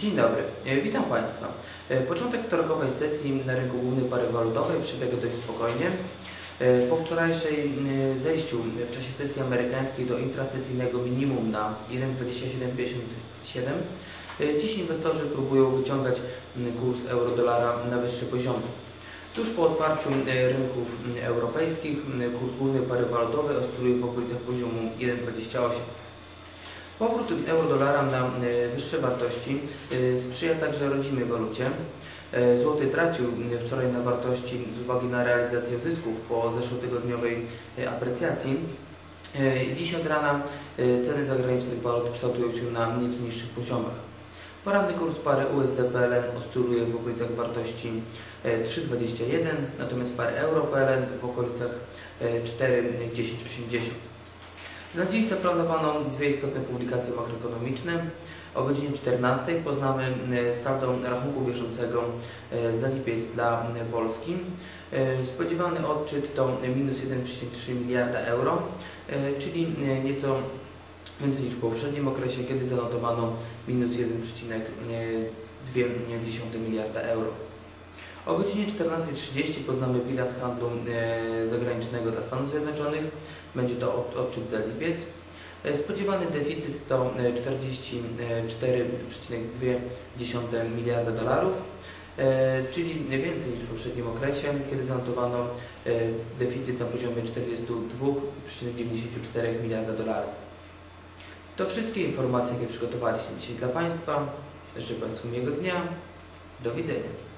Dzień dobry, E, witam Państwa. E, Początek wtorkowej sesji na rynku głównej pary walutowej przebiega dość spokojnie. E, Po wczorajszej zejściu w czasie sesji amerykańskiej do intrasesyjnego minimum na 1,2757 e, dziś inwestorzy próbują wyciągać kurs euro-dolara na wyższy poziom. Tuż po otwarciu rynków europejskich kurs głównej pary walutowej oscyluje w okolicach poziomu 1,28. Powrót euro-dolara na e, wyższe wartości e, sprzyja także rodzimej walucie. E, Złoty tracił wczoraj na wartości z uwagi na realizację zysków po zeszłotygodniowej aprecjacji. Dziś od rana ceny zagranicznych walut kształtują się na nieco niższych poziomach. Poranny kurs pary USD-PLN oscyluje w okolicach wartości e, 3,21, natomiast pary euro-PLN w okolicach e, 4,1080. Na dziś zaplanowano dwie istotne publikacje makroekonomiczne. O godzinie 14 poznamy e, saldo rachunku bieżącego e, za lipiec dla e, Polski. Spodziewany odczyt to minus 1,3 miliarda euro, czyli nieco więcej niż w poprzednim okresie, kiedy zanotowano minus 1,2 miliarda euro. O godzinie 14.30 poznamy bilans handlu e, zagranicznego dla Stanów Zjednoczonych. Będzie to od- odczyt za lipiec. E, Spodziewany deficyt to e, 44,2 miliarda dolarów, e, czyli więcej niż w poprzednim okresie, kiedy zanotowano e, deficyt na poziomie 42,94 miliarda dolarów. To wszystkie informacje, jakie przygotowaliśmy dzisiaj dla Państwa. Życzę Państwu miłego dnia. Do widzenia.